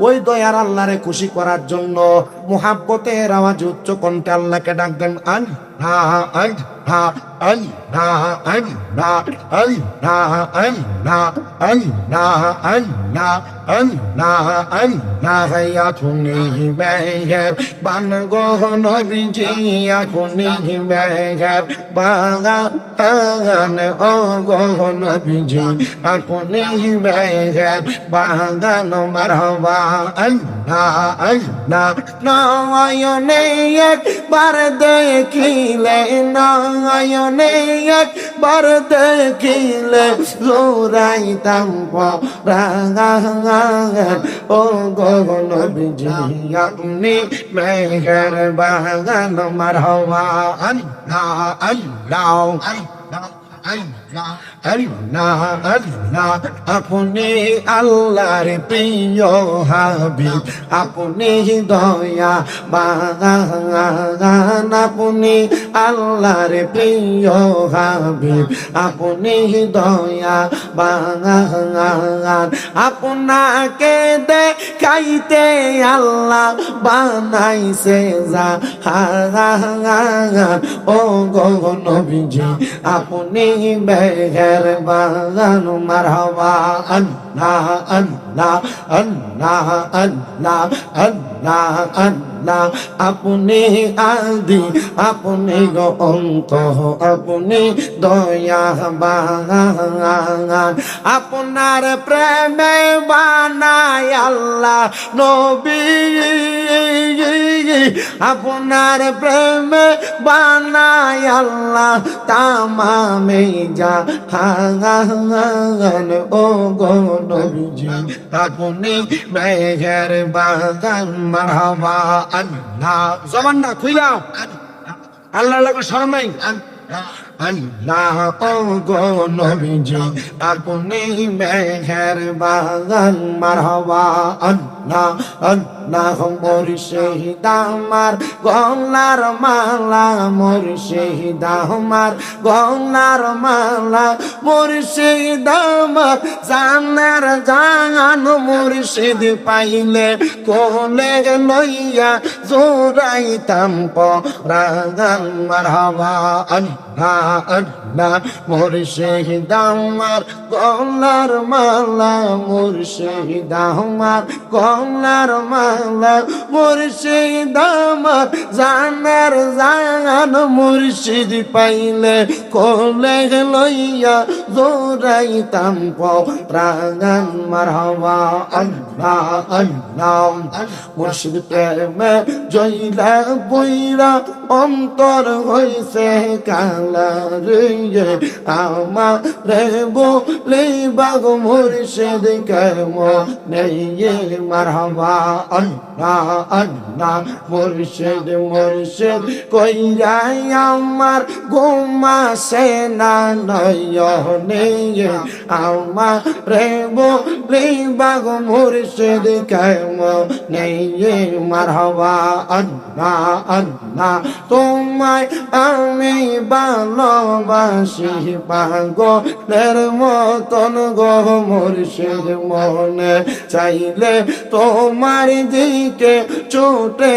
ওই দয়ার আল্লাহরে খুশি করার জন্য মোহাব্বতের আওয়াজ উচ্চ কণ্ঠে আল্লাহকে ডাক দেন আন হা আন হা আন না আন না আন না আন না আন না আন না আন না আন না হাইয়া তুমি বেহের বান গহন বিজিয়া কুনি বেহের বাগা তাগান ও গহন বিজি আকুনি বাগান আন না আন না নয়নে একবার দেখিলে নয়নে একবার দেখিলে জোরাইতাম পরাগান ও গগন বিজয় আপনি মেঘের বাগান মারহবা আল্লাহ আল্লাহ আল্লাহ আল্লাহ। আপনি আল্লাহর প্রিয় হাবিব আপনি দয়া বাগান আপনি আল্লাহর প্রিয় হাবিব আপনি দয়া বাগান আপনাকে দেখাইতে আল্লাহ বানাইছে যা হারান ও গগন বিজি আপনি বেঘের বাগান মারহবা, আল্লাহ আল্লাহ আল্লাহ আল্লাহ আল্লাহ আল্লাহ। আপনি আদি, আপনি গো অন্ত, আপনি দয়া বাগান আপনার প্রেমে বানায় আল্লাহ নবী। আপনার প্রেমে বানায় আল্লাহ তামামে যা হাগান ও গো নবীজি। আপনি মেঘের বাগান, মারহাবা আল্লাহ জবানটা খুইলাও। আল্লাহ লাগে শরম নাই আল্লাহ গো নবীজি। আপনি মেঘের বাগান, মারহাবা আল্লাহ আল্লাহ মুর্শিদ আমার গলার মালা মুর্শিদ আমার গলার মালা, মুর্শিদ আমার, জানার জান মুর্শিদ পাইলে কোলে লইয়া জোরাইতাম পরাগান মারহাবা। আল্লাহ আল্লাহ মুর্শিদ আমার গলার মালা মুর্শিদ আমার গলার মালা মুর্শিদ আমার জানার জান মুর্শিদ পাইলে কোলে লইয়া জোরাইতাম প্রাণ মারহাবা আল্লাহ আল্লাহ মুর্শিদ প্রেমে জইলা বইরা অন্তর হইছে কালা রে আমার বলে বাগ মুর্শিদ কেম নেই মারহাবা আল্লাহ আল্লাহ মুর্শিদ মুর্শিদ কইরা আমার ঘুমাসে না নয়নে আমার রে বলে বাগ মুর্শিদ কেম নেই মারহাবা আল্লাহ আল্লাহ তোমায় আমি ভালোবাসি পাগলের মতন গো মুর্শিদ মনে। চাইলে তোমার দিকে ছুটে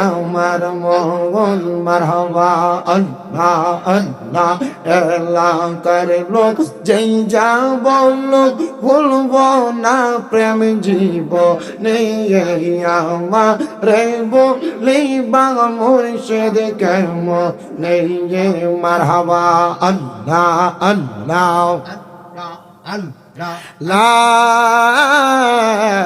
আমার মন মারহবা আল্লাহ আল্লাহ এলাকার লোক, যেই যা বলল ভুলব না, প্রেম জীব নেই আমার রে বলি বাং মুর্শিদ কেম নেই মারহাবা আল্লাহ আল্লাহ লা ইলাহা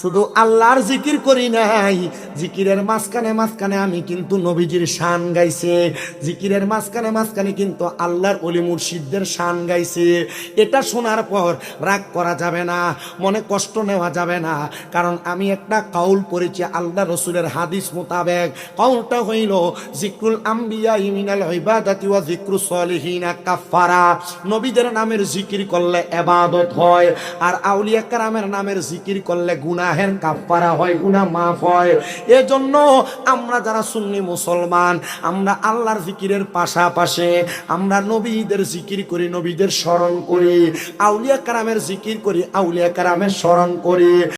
শুধু আল্লাহর জিকির করি নাই। জিকিরের মাঝখানে মাঝখানে আমি কিন্তু নবীজির শান গাইছে। জিকিরের মাঝখানে মাঝখানে কিন্তু আল্লাহর অলি মুর্শিদদের শান গাইছে। এটা শোনার পর রাগ করা যাবে না, মনে কষ্ট নেওয়া যাবে না। কারণ আমি একটা কাউল পড়েছি আল্লাহ রসুলের হাদিস মোতাবেক। কাউলটা হইল, জিক্রুল আম্বিয়া ইমিনাল ইবাদাতি ওয়া জিক্রু সলিহিনা কাফারা নবীদের নামের জিকির করলে এবাদত হয়, আর আউলিয়া কারামের নামের জিকির করলে গুনাহ গুনাহের কাফারা হয়, গুনাহ মাফ হয়। এজন্য আমরা যারা সুন্নি মুসলমান, আমরা আল্লাহর জিকিরের পাশাপাশি আমরা নবীদের জিকির করি, নবীদের স্মরণ করি, আউলিয়া কারামের জিকির করি, আউলিয়া কারামের স্মরণ করি।